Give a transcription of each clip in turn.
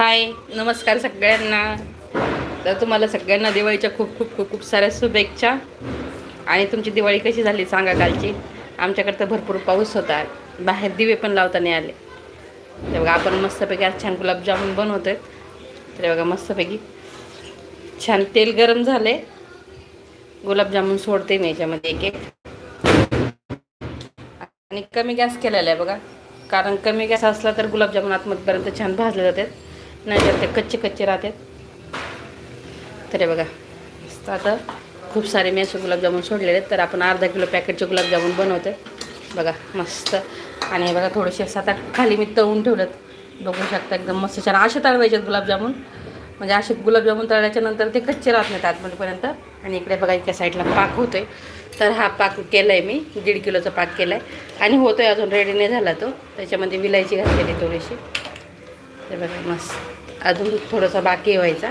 हाय नमस्कार सगळ्यांना. तर तुम्हाला सगळ्यांना दिवाळीच्या खूप खूप खूप खूप साऱ्या शुभेच्छा. आणि तुमची दिवाळी कशी झाली सांगा कालची. आमच्याकडे तर भरपूर पाऊस होता. बाहेर दिवे पण लावता नाही आले. ते बघा आपण मस्तपैकी आज छान गुलाबजामुन बनवतोय. तर बघा मस्तपैकी छान तेल गरम झाले गुलाबजामुन सोडते मी याच्यामध्ये एक एक. आणि कमी गॅस केलेला आहे बघा. कारण कमी गॅस असला तर गुलाबजामुन आतमधपर्यंत छान भाजले जातात. नाहीतर ते कच्चे कच्चे राहतात. तर बघा मस्त आता खूप सारे मी असे गुलाबजामुन सोडलेले आहेत. तर आपण अर्धा किलो पॅकेटचे गुलाबजामुन बनवते बघा मस्त. आणि हे बघा थोडेसे सात आठ खाली मी तळून ठेवलेत. बघू शकता एकदम मस्त छान असे तळवायचे आहेत गुलाबजामुन. म्हणजे असे गुलाबजामुन तळल्याच्या नंतर ते कच्चे राहत नाहीत आतमध्येपर्यंत. आणि इकडे बघा इतक्या साईडला पाक होतोय. तर हा पाक केला आहे मी. दीड किलोचा पाक केला आहे आणि होतोय अजून रेडी नाही झाला तो. त्याच्यामध्ये विलायची घातलेली थोडीशी. ते बघा मस्त. अजून थोडंसं बाकी व्हायचा.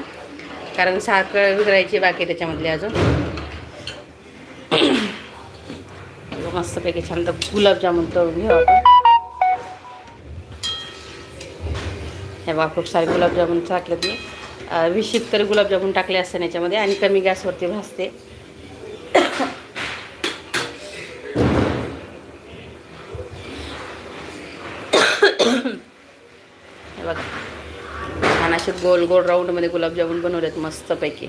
कारण साखर विकरायची बाकी आहे त्याच्यामधली अजून. मस्तपैकी छान तर गुलाबजामुन तळून घेऊ आपण. हे बघा खूप सारे गुलाबजामुन टाकलेत मी. अं, वीस तरी गुलाबजामुन टाकले असते याच्यामध्ये आणि कमी गॅसवरती भाजते हे बघा छान असे गोल गोल राऊंडमध्ये गुलाबजामुन बनवलेत मस्तपैकी.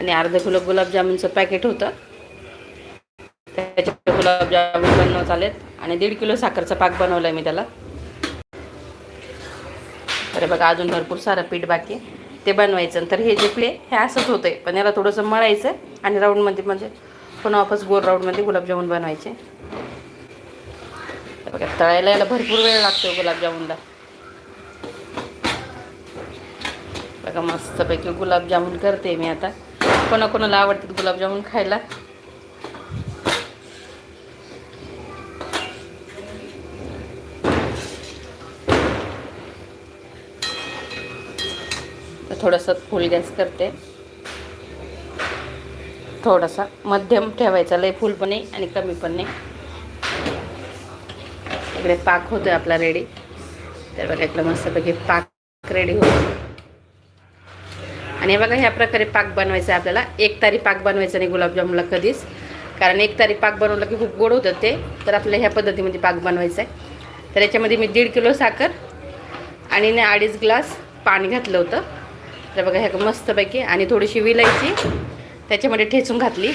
आणि अर्ध किलो गुलाबजामुनचं पॅकेट होतं. त्याच्यात गुलाबजामुन बनवत आलेत. आणि दीड किलो साखरचा पाक बनवला आहे मी त्याला. अरे बघा अजून भरपूर सारं पीठ बाकी ते बनवायचं. तर हे जे प्ले हे असंच होतं आहे पण याला थोडंसं मळायचं आणि राऊंडमध्ये म्हणजे पुन्हा वापस गोल राऊंडमध्ये गुलाबजामुन बनवायचे. बघा तळायला याला भरपूर वेळ लागतो गुलाबजामुनला. का मस्तपैकी गुलाबजामुन करते मी आता. कोणाकोणाला आवडतात गुलाबजामुन खायला? थोडंसं फुल गॅस करते. थोडासा मध्यम ठेवायचा लय फुल पण नाही आणि कमी पण नाही. इकडे पाक होतोय आपला रेडी तर बघा इकडं मस्तपैकी पाक रेडी होतो आणि हे बघा ह्या प्रकारे पाक बनवायचा आहे आपल्याला. एक तारी पाक बनवायचा नाही गुलाबजामुनला कधीच. कारण एक तारी पाक बनवलं की खूप गोड होतं ते. तर आपल्याला ह्या पद्धतीमध्ये पाक बनवायचा आहे तर याच्यामध्ये मी दीड किलो साखर आणि ना अडीच ग्लास पाणी घातलं होतं. तर बघा ह्या मस्तपैकी आणि थोडीशी विलायची त्याच्यामध्ये ठेचून घातली.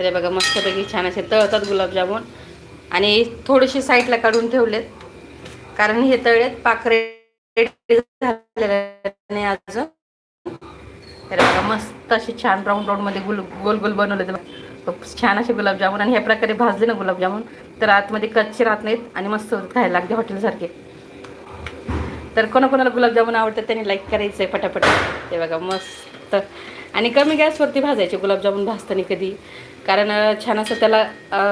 तर हे बघा मस्तपैकी छान असे तळतात गुलाबजामुन. आणि थोडेसे साईडला काढून ठेवलेत कारण हे तळलेत पाखरे झालेले अजून. तर बघा मस्त असे छान राऊंड राऊंडमध्ये गुल गोल गोल बनवले खूप छान असे गुलाबजामुन आणि ह्या प्रकारे भाजले ना गुलाबजामुन तर आतमध्ये कच्चे राहत नाहीत आणि मस्त खायला लागते हॉटेलसारखे. तर कोणाकोणाला गुलाबजामुन आवडतात त्यांनी लाईक करायचं आहे पटापट. ते बघा मस्त. आणि कमी गॅसवरती भाजायचे गुलाबजामुन भाजताना कधी. कारण छान असं त्याला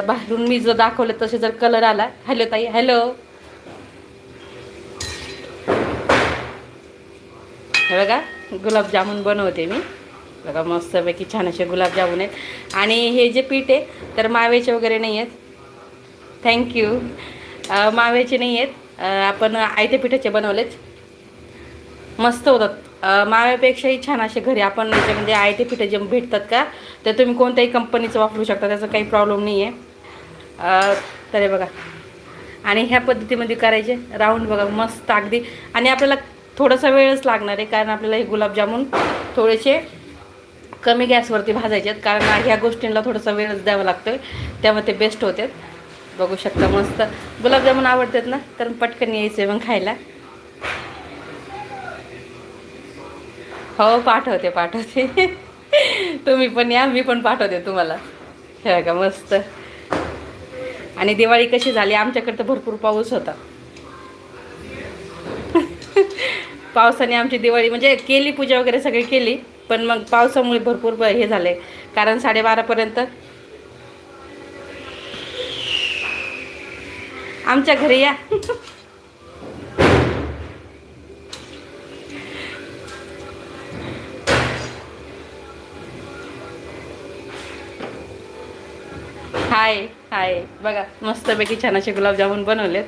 बाहेरून मी जर दाखवलं तसे जर कलर आला. हॅलो ताई. हॅलो हे बघा गुलाबजामुन बनवते मी. बघा मस्तपैकी छान असे गुलाबजामुन आहेत. आणि हे जे पीठ आहे तर मावेचे वगैरे नाही आहेत. थँक्यू मावेचे नाही आहेत. आपण आयत्या पिठाचे बनवलेच मस्त होतात. माव्यापेक्षाही छान असे घरी आपण याच्यामध्ये म्हणजे टी पिठं जे भेटतात का ते तुम्ही कोणत्याही कंपनीचं वापरू शकता त्याचा काही प्रॉब्लेम नाही आहे तरी तर बघा. आणि ह्या पद्धतीमध्ये करायचे राऊंड बघा मस्त अगदी. आणि आपल्याला थोडासा वेळच लागणार आहे कारण आपल्याला हे गुलाबजामुन थोडेसे कमी गॅसवरती भाजायचे आहेत कारण ह्या गोष्टींना थोडासा वेळच द्यावा लागतो त्यामुळे ते बेस्ट होतात. बघू शकता मस्त. गुलाबजामुन आवडतात ना? तर पटकन यायचं मग खायला. हो पाठवते पाठवते. तुम्ही पण या मी पण पाठवते तुम्हाला. हे का मस्त. आणि दिवाळी कशी झाली? आमच्याकडे तर भरपूर पाऊस होता. पावसाने आमची दिवाळी म्हणजे केली पूजा वगैरे सगळी केली पण मग पावसामुळे भरपूर हे झाले. कारण साडेबारापर्यंत आमच्या घरी या. हाय हाय. बघा मस्तपैकी छान असे गुलाबजामुन बनवलेत.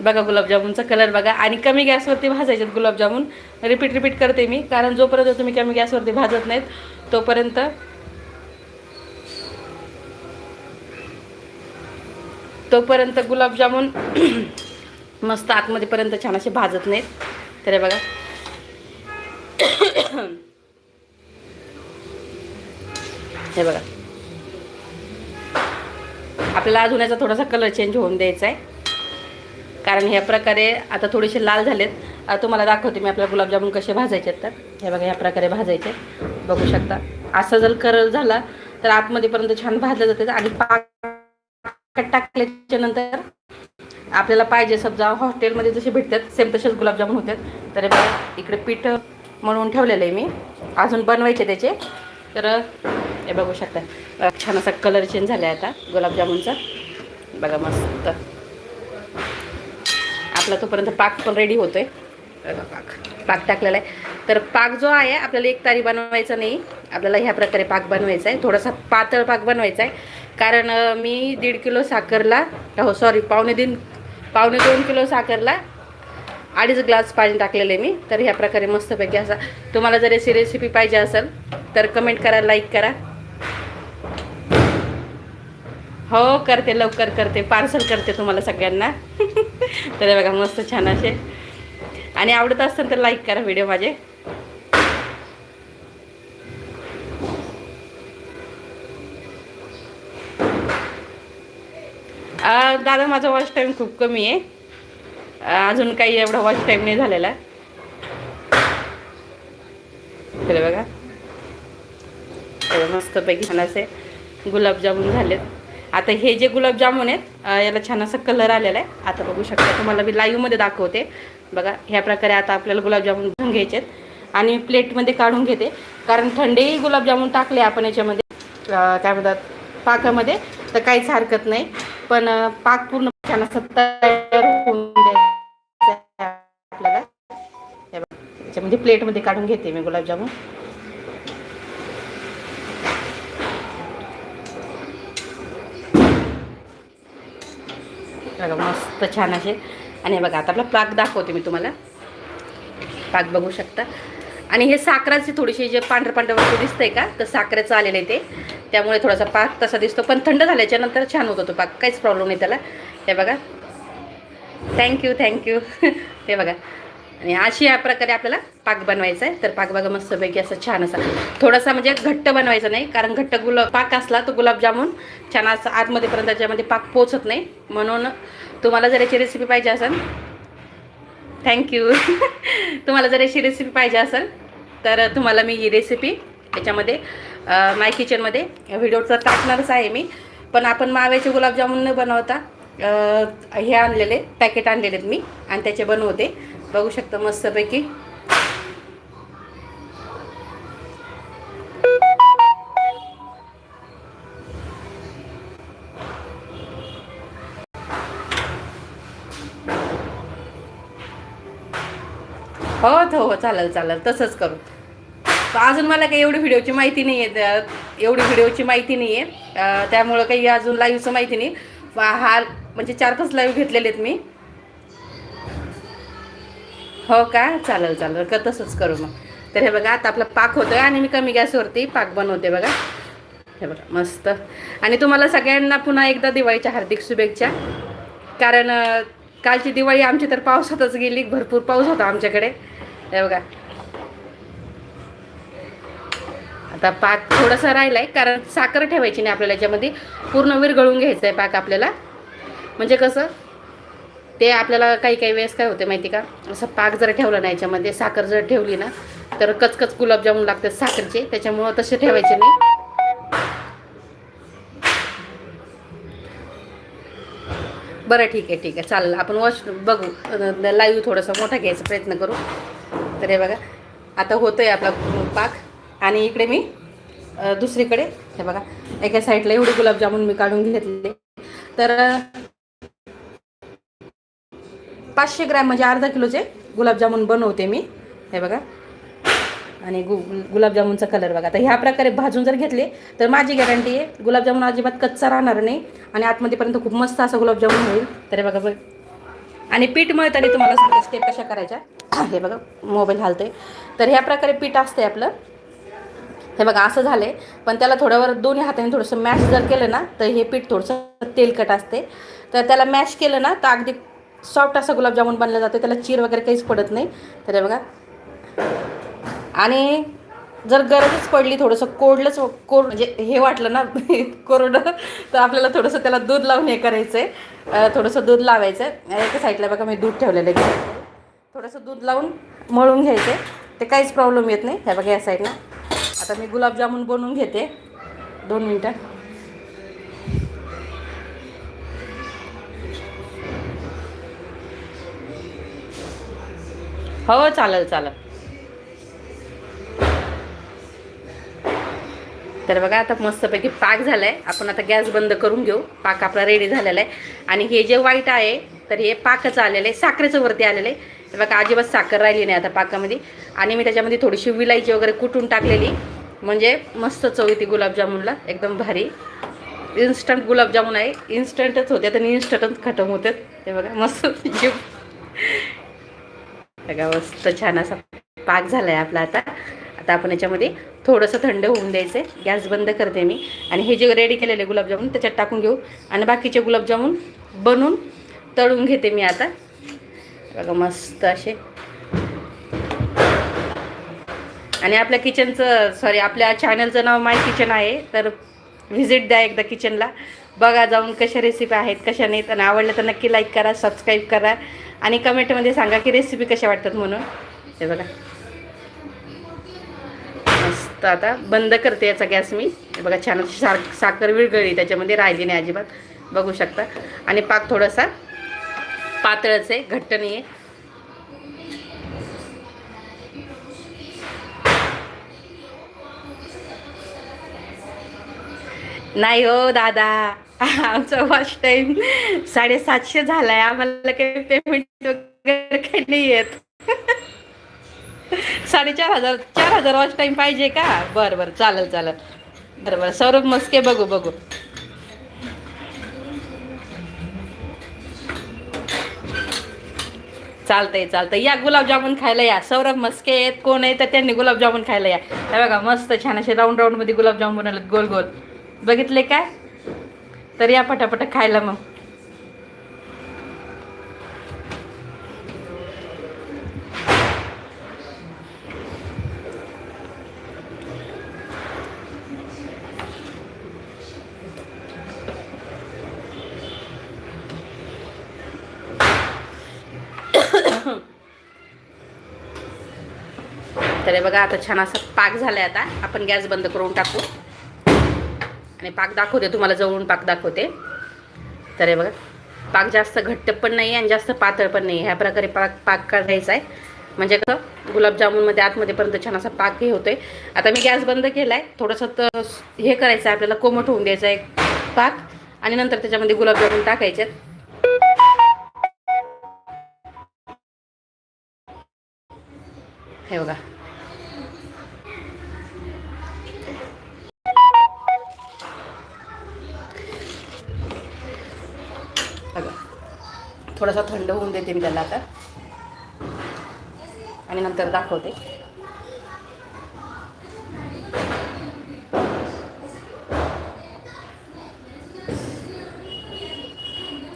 बघा गुलाबजामुनचा कलर बघा. आणि कमी गॅसवरती भाजायचे गुलाबजामुन. रिपीट रिपीट करते मी. कारण जोपर्यंत तुम्ही कमी गॅसवरती भाजत नाहीत तोपर्यंत तोपर्यंत गुलाबजामुन मस्त आतमध्येपर्यंत छान असे भाजत नाहीत. तर बघा. हे बघा. आपल्याला अजून याचा थोडासा कलर चेंज होऊन द्यायचा आहे. कारण ह्या प्रकारे आता थोडेसे लाल झालेत. तुम्हाला दाखवते मी आपल्या गुलाबजामुन कसे भाजायचे आहेत तर. हे बघा ह्या प्रकारे भाजायचे बघू शकता. असं जर करल झाला तर आतमध्येपर्यंत छान भाजलं जाते. आणि पाक टाकल्याच्या नंतर आपल्याला पाहिजे समजा हॉटेलमध्ये जसे भेटतात सेम तसेच गुलाबजामुन होतात. तर बघा इकडे पीठ म्हणून ठेवलेलं आहे मी. अजून बनवायचे त्याचे. तर हे बघू शकता. छान असा कलर चेंज झाला आहे आता गुलाबजामुनचा. बघा मस्त. आपला तोपर्यंत पाक पण रेडी होतो बघा पाक. पाक टाकलेला आहे. तर पाक जो आहे आपल्याला एक तारी बनवायचा नाही. आपल्याला ह्या प्रकारे पाक बनवायचा आहे. थोडासा पातळ पाक बनवायचा आहे. कारण मी दीड किलो साखरला हो सॉरी पावणे दिन पावणे दोन किलो साखरला अडीच ग्लास पाणी टाकलेलं आहे मी. तर ह्या प्रकारे मस्तपैकी असा तुम्हाला जर याची रेसिपी पाहिजे असेल तर कमेंट करा लाईक करा. हो करते लवकर करते पार्सल करते तुम्हाला सगळ्यांना. तर बघा मस्त छान असे. आणि आवडत असेल तर लाईक करा व्हिडिओ माझे. दादा माझा वॉच टाईम खूप कमी आहे. अजून काही एवढा वॉच टाईम नाही झालेला. तर बघा. तर मस्तपैकी छान असे गुलाबजामुन झालेत. आता हे जे गुलाबजामुन आहेत याला छान असा कलर आलेला आहे. आता बघू शकता तुम्हाला मी लाईव्हमध्ये दाखवते. बघा ह्या प्रकारे आता आपल्याला गुलाबजामुन घेऊन घ्यायचे आहेत. आणि प्लेटमध्ये काढून घेते. कारण थंडेही गुलाबजामुन टाकले आपण याच्यामध्ये. काय म्हणतात पाकामध्ये. तर काहीच हरकत नाही. पण पाक पूर्ण छान असं तयार होऊन द्यायचं आपल्याला. याच्यामध्ये प्लेटमध्ये काढून घेते मी गुलाबजामुन बघा मस्त छान असे. आणि हे बघा आता आपला पाक दाखवते मी तुम्हाला. पाक बघू शकता. आणि हे साखराची थोडीशी जे पांढरं पांढरं वस्तू दिसतंय का तर साखरेचं आलेलं आहे ते. त्यामुळे थोडासा पाक तसा दिसतो पण थंड झाल्याच्यानंतर छान होतो तो पाक. काहीच प्रॉब्लेम नाही त्याला. हे बघा. थँक्यू थँक्यू हे बघा. आणि अशी या प्रकारे आपल्याला पाक बनवायचा आहे. तर पाक बघा मस्तपैकी असं छान असा. थोडासा म्हणजे घट्ट बनवायचा नाही कारण घट्ट गुलाब पाक असला तर गुलाबजामुन छान असं आतमध्येपर्यंत त्याच्यामध्ये पाक पोचत नाही. म्हणून तुम्हाला जर याची रेसिपी पाहिजे असेल थँक्यू तुम्हाला जर याची रेसिपी पाहिजे असेल तर तुम्हाला मी ही रेसिपी याच्यामध्ये माय किचनमध्ये व्हिडिओचा टाकणारच आहे मी. पण आपण माव्याचे गुलाबजामुन न बनवता हे आणलेले पॅकेट आणलेले आहेत मी आणि त्याचे बनवते. बघू शकता मस्तपैकी. हो हो हो चालेल चालेल तसंच करू. अजून मला काही एवढी व्हिडिओची माहिती नाही आहे एवढी व्हिडिओची माहिती नाही आहे त्यामुळं काही अजून लाईव्हचं माहिती नाही. हा म्हणजे चार पाच लाईव्ह घेतलेले आहेत मी. हो का? चालेल चालेल. का तसंच करू मग. तर हे बघा आता आपला पाक होतोय आणि मी कमी गॅसवरती पाक बनवते बघा. हे बघा मस्त. आणि तुम्हाला सगळ्यांना पुन्हा एकदा दिवाळीच्या हार्दिक शुभेच्छा. कारण कालची दिवाळी आमची तर पावसातच गेली. भरपूर पाऊस होता आमच्याकडे. हे बघा. आता पाक थोडासा राहिलाय कारण साखर ठेवायची नाही आपल्याला याच्यामध्ये. पूर्ण विरघळून घ्यायचं आहे पाक आपल्याला. म्हणजे कसं? ते आपल्याला काही काही वेळेस काय होते माहिती का? असं पाक जर ठेवलं ना याच्यामध्ये साखर जर ठेवली ना तर कचकच गुलाबजामून लागतात साखरचे. त्याच्यामुळं तसे ठेवायचे नाही. बरं ठीक आहे ठीक आहे. चालेल आपण वॉश बघू. लाईव्ह थोडासा मोठा घ्यायचा प्रयत्न करू. तर हे बघा आता होतं आहे आपला पाक. आणि इकडे मी दुसरीकडे हे बघा एका साईडला एवढे गुलाबजामुन मी काढून घेतले. तर पाचशे ग्रॅम म्हणजे अर्धा किलोचे गुलाबजामुन बनवते मी. हे बघा. आणि गु गुलाबजामुनचा कलर बघा. आता ह्या प्रकारे भाजून जर घेतले तर माझी गॅरंटी आहे गुलाबजामुन अजिबात कच्चा राहणार नाही आणि आतमध्येपर्यंत खूप मस्त असं गुलाबजामुन होईल. तर हे बघा बघ. आणि पीठ मळताना तुम्हाला सगळ्या स्टेप कशा करायच्या? हे बघा मोबाईल हालते तर ह्या प्रकारे पीठ असते आपलं. हे बघा असं झालं आहे पण त्याला थोड्यावर दोन्ही हाताने थोडंसं मॅश जर केलं ना तर हे पीठ थोडंसं तेलकट असते तर त्याला मॅश केलं ना तर अगदी सॉफ्ट असं गुलाबजामुन बनलं जातं त्याला चीर वगैरे काहीच पडत नाही. तर बघा. आणि जर गरजच पडली थोडंसं कोडलंच कोर म्हणजे हे वाटलं ना कोरडं तर आपल्याला थोडंसं त्याला दूध लावून हे करायचं आहे थोडंसं दूध लावायचं आहे एका साईडला बघा मी दूध ठेवलेलं आहे. थोडंसं दूध लावून मळून घ्यायचं आहे ते काहीच प्रॉब्लेम येत नाही. ह्या बघा या साईडला आता मी गुलाबजामुन बनवून घेते. दोन मिनटं. हो चालेल चालेल. तर बघा आता मस्तपैकी पाक झाला आहे आपण आता गॅस बंद करून घेऊ. पाक आपला रेडी झालेला आहे. आणि हे जे वाईट आहे तर हे पाकच आलेलं आहे साखरेचं वरती आलेलं आहे. हे बघा अजिबात साखर राहिली नाही आता पाकामध्ये. आणि मी त्याच्यामध्ये थोडीशी विलायची वगैरे कुटून टाकलेली. म्हणजे मस्त चव येते गुलाबजामुनला. एकदम भारी. इन्स्टंट गुलाबजामुन आहे. इन्स्टंटच होते आणि इन्स्टंटच खतम होतात ते बघा मस्त जीव बघा मस्त छान असा पाक झाला आहे आपला आता. आता आपण याच्यामध्ये थोडंसं थंड होऊन द्यायचं आहे गॅस बंद करते मी. आणि हे जे रेडी केलेले गुलाबजामुन त्याच्यात टाकून घेऊ. आणि बाकीचे गुलाबजामुन बनवून तळून घेते मी आता. बघा मस्त असे. आणि आपल्या किचनचं सॉरी आपल्या चॅनलचं नाव माय किचन आहे. तर व्हिजिट द्या एकदा किचनला बघा जाऊन कशा रेसिपी आहेत कशा नाहीत. आणि आवडलं तर नक्की लाईक करा सबस्क्राईब करा. आणि कमेंटमध्ये सांगा की रेसिपी कशा वाटतात म्हणून. हे बघा. मस्त आता बंद करते याचा गॅस मी. हे बघा छान सार साखर विरगळली त्याच्यामध्ये राहिली नाही अजिबात. बघू शकता. आणि पाक थोडासा पातळच आहे घट्ट नाही आहे नाही हो दादा. आमचा वॉच टाइम साडेसातशे झालाय. आम्हाला काही पेमेंट वगैरे काही नाही येत. साडेचार हजार चार हजार वॉच टाइम पाहिजे का? बरं बरं चालेल चालेल. बरं बरं. सौरभ मस्के बघू बघू. चालतंय चालतंय. या गुलाबजामुन खायला या. सौरभ मस्के आहेत कोण आहे तर त्यांनी गुलाबजामुन खायला या. बघा मस्त छान असे राऊंड राऊंडमध्ये गुलाबजामुन बनवलेत गोल गोल. बघितले काय? तर या पटापट खायला मग. तर बघा आता छान असा पाक झालाय आता. आपण गॅस बंद करून टाकू. आणि पाक दाखवते तुम्हाला जवळून पाक दाखवते. तर हे बघा पाक जास्त घट्ट पण नाही आणि जास्त पातळ पण नाही ह्या प्रकारे पाक पाक करायचा आहे. म्हणजे कसं गुलाबजामुनमध्ये आतमध्येपर्यंत छान असा पाक हे होतोय. आता मी गॅस बंद केला आहे थोडंसं तर हे करायचं आहे आपल्याला कोमट होऊन द्यायचं आहे पाक. आणि नंतर त्याच्यामध्ये गुलाबजामुन टाकायचे. हे बघा. थोडासा थंड होऊन देते मी त्याला आता. आणि नंतर दाखवते.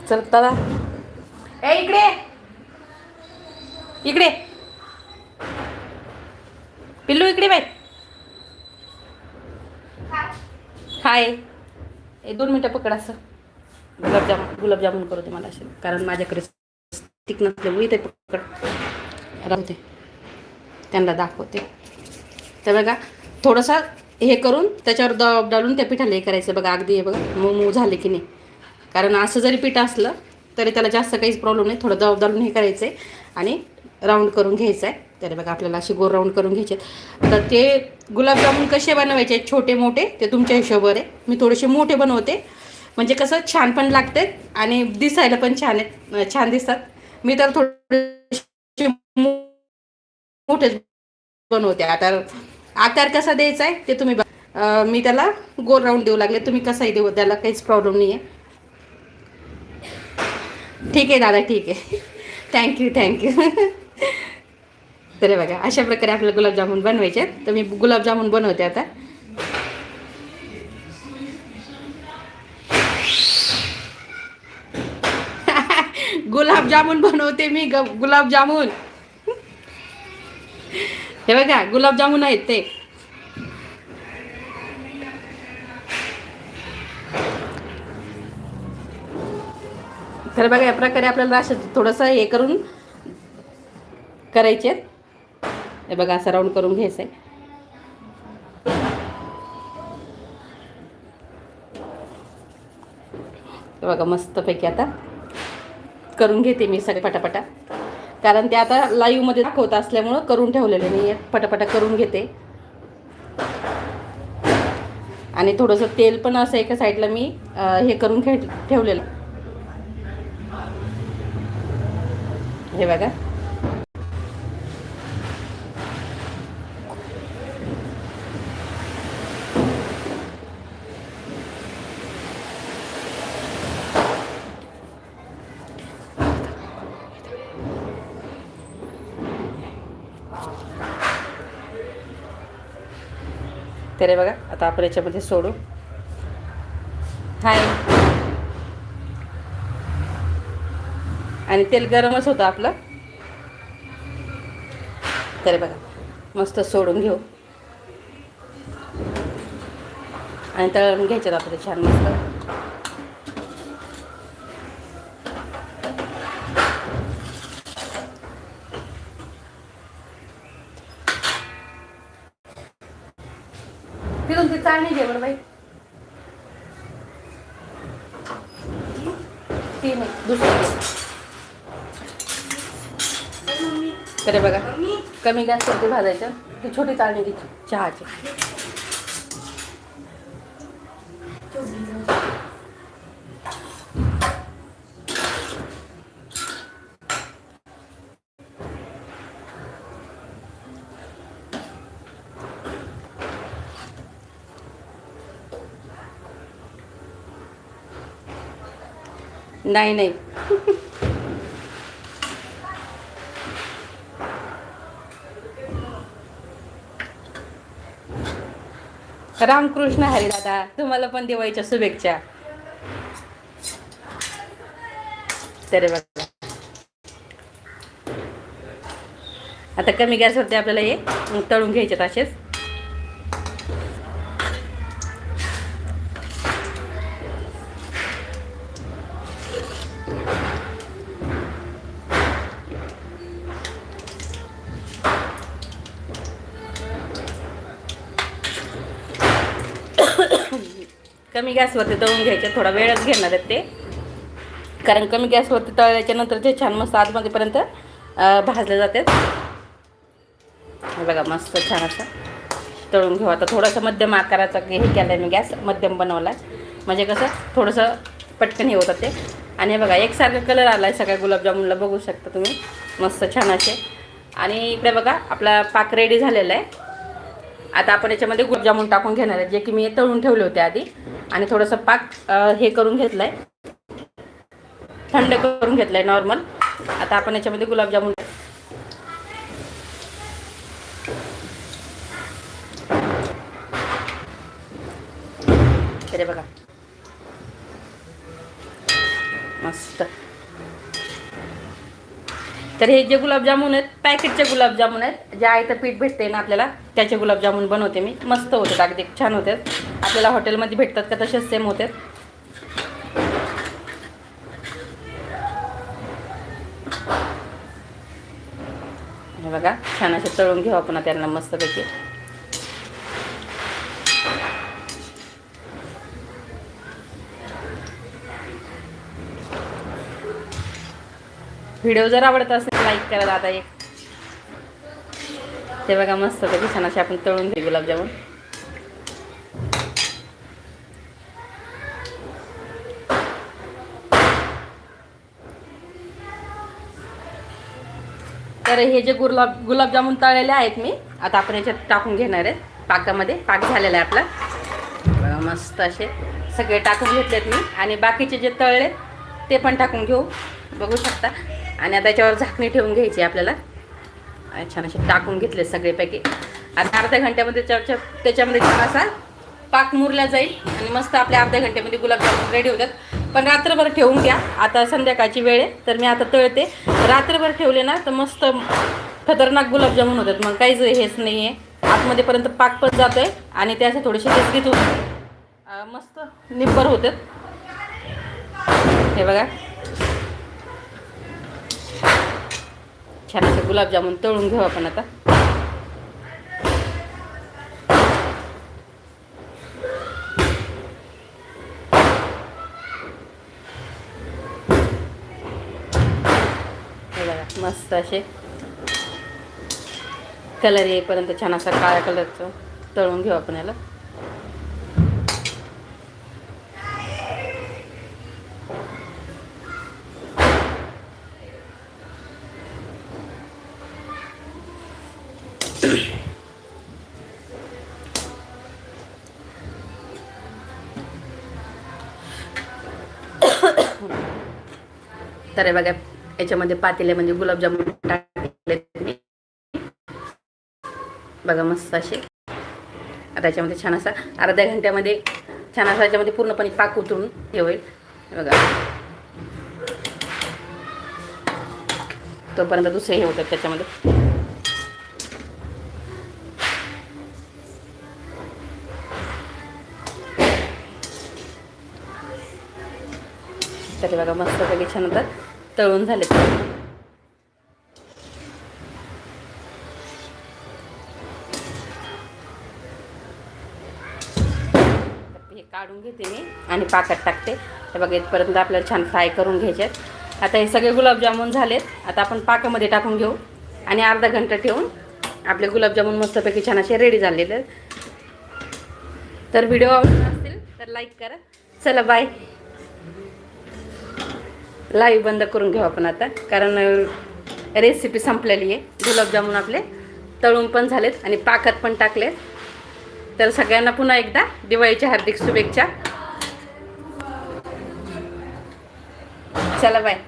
चल दादा ए इकडे. इकडे. पिल्लू इकडे बाई. हाय. दोन मिनटं पकड असं. गुलाबजाम गुलाबजामुन करू दे मला असे. कारण माझ्याकडे स्टिक नसल्यामुळे ते पकड. राहते त्यांना दाखवते. तर बघा थोडंसं हे करून त्याच्यावर दब डालून त्या पिठाला हे करायचं. बघा अगदी हे बघा मऊ मऊ झाले की नाही. कारण असं जरी पीठ असलं तरी त्याला जास्त काहीच प्रॉब्लेम नाही. थोडं दब डालून हे करायचं आहे आणि राऊंड करून घ्यायचं आहे तरी बघा आपल्याला असे गोल राऊंड करून घ्यायचे आहेत. ते गुलाबजामुन कसे बनवायचे? छोटे मोठे ते तुमच्या हिशोबावर आहे. मी थोडेसे मोठे बनवते. म्हणजे कसं छान पण लागते आणि दिसायला पण छान आहेत छान दिसतात. मी तर थोडे मोठेच बनवते. आता आकार कसा द्यायचा आहे ते तुम्ही मी त्याला गोल राऊंड देऊ लागले. तुम्ही कसाही देऊ त्याला काहीच प्रॉब्लेम नाही आहे ठीक आहे दादा ठीक आहे. थँक्यू थँक्यू तर बघा अशा प्रकारे आपल्याला गुलाबजामुन बनवायचे आहेत. तर मी गुलाबजामुन बनवते आता. गुलाबजामुन बनवते मी ग गुलाबजामुन. हे बघा गुलाबजामुन आहेत ते. तर बघा या प्रकारे आपल्याला असं थोडंसं हे करून करायचे आहेत. हे बघा असं राऊंड करून घ्यायचं आहे बघा मस्तपैकी आता करून घेते मी सगळे पटापटा. कारण ते आता लाईव्हमध्ये दाखवत असल्यामुळं करून ठेवलेले नाही आहेत पटापटा करून घेते. आणि थोडंसं तेल पण असं एका साईडला मी हे करून खे ठेवलेलं. हे बघा. तर हे बघा आता आपण याच्यामध्ये सोडू. हाय. आणि तेल गरमच होतं आपलं. तर बघा मस्त सोडून घेऊ. आणि तळून घ्यायच्यात आपलं छान मस्त तिथून ती चाळणी घे बरं बाई ती नाही दुसरी. तर बघा कमी गॅसवरती भाजायचं ती छोटी चाळणी घ्यायची चहाची नाही नाही. रामकृष्ण हरी दादा तुम्हाला पण दिवाळीच्या शुभेच्छा. तरी बघा. आता कमी गॅसवरती आपल्याला हे तळून घ्यायचे असेच. गॅसवरती तळून घ्यायचे थोडा वेळच घेणार आहेत ते. कारण कमी गॅसवरती तळल्याच्या नंतर ते छान मस्त आतमध्येपर्यंत भाजले जातात बघा मस्त छान असं तळून घेऊ. आता थोडंसं मध्यम आकाराचा हे केला आहे मी गॅस मध्यम बनवला आहे म्हणजे कसं थोडंसं पटकन हे होतं ते. आणि हे बघा एकसारखा कलर आला आहे सगळ्या गुलाबजामुनला बघू शकता तुम्ही. मस्त छान असे. आणि इकडे बघा आपला पाक रेडी झालेला आहे. आता आपण याच्यामध्ये गुलाबजामुन टाकून घेणार आहे. जे की मी तळून ठेवले होते आधी. आणि थोडंसं पाक हे करून घेतलं आहे थंड करून घेतलं आहे नॉर्मल आता आपण याच्यामध्ये गुलाबजामुन तरी बघा. मस्त. तर हे जे गुलाबजामुन आहेत पॅकेटचे गुलाबजामुन आहेत जे आहे तर पीठ भेटते ना आपल्याला त्याचे गुलाबजामुन बनवते मी. मस्त होतात अगदी छान होतात आपल्याला हॉटेलमध्ये भेटतात का तसेच सेम होतात हे बघा छान असे तळून घेऊ आपण त्यांना मस्तपैकी. व्हिडिओ जर आवडत असेल लाईक करा दादा एक. ते बघा मस्त कधी छान असे आपण तळून घेऊ गुलाबजामुन. तर हे जे गुलाब गुलाबजामुन तळलेले आहेत मी आता आपण याच्यात टाकून घेणार आहेत. पाकामध्ये पाक झालेला आहे आपला. बघा मस्त असे सगळे टाकून घेतलेत मी. आणि बाकीचे जे तळले ते पण टाकून घेऊ. बघू शकता. आणि आता याच्यावर झाकणी ठेवून घ्यायची आपल्याला. छान असे टाकून घेतले सगळेपैकी. आणि अर्ध्या घंट्यामध्ये त्याच्या त्याच्यामध्ये छान असा पाक मुरला जाईल आणि मस्त आपल्या अर्ध्या घंट्यामध्ये गुलाबजामुन रेडी होतात. पण रात्रभर ठेवून घ्या. आता संध्याकाळची वेळ आहे तर मी आता तळते. रात्रभर ठेवले ना तर मस्त खतरनाक गुलाबजामुन होतात. मग काहीच हेच नाही आहे आतमध्येपर्यंत पाक पण जातो आहे आणि त्याचे थोडेसे बिस्किट होते मस्त निब्बर होतात. हे बघा. छान असे गुलाबजामुन तळून घेऊ आपण आता. बघा मस्त असे कलर येईपर्यंत छान असा काळ्या कलरचं तळून घेऊ आपण याला. तर बघा याच्यामध्ये पातेले म्हणजे गुलाबजामुन टाकले बघा मस्त असे. आता याच्यामध्ये छान असा अर्ध्या घंट्यामध्ये छान असा याच्यामध्ये पूर्णपणे पाक उतरून हे होईल. बघा. तोपर्यंत दुसरे हे होतात त्याच्यामध्ये. तरी बघा मस्तपैकी छान होतात तळून झाले हे काढून घेते मी आणि पाकात टाकते. तर बघा इथपर्यंत आपल्याला छान फ्राय करून घ्यायचे आहेत. आता हे सगळे गुलाबजामुन झालेत. आता आपण पाकामध्ये टाकून घेऊ आणि अर्धा घंटा ठेवून आपले गुलाबजामुन मस्तपैकी छान असे रेडी झालेले आहेत. तर व्हिडिओ आवडला असेल तर लाईक करा. चला बाय लाईव्ह बंद करून घेऊ आपण आता. कारण रेसिपी संपलेली आहे. गुलाबजामुन आपले तळून पण झालेत आणि पाकात पण टाकले तर सगळ्यांना पुन्हा एकदा दिवाळीच्या हार्दिक शुभेच्छा. चला बाय.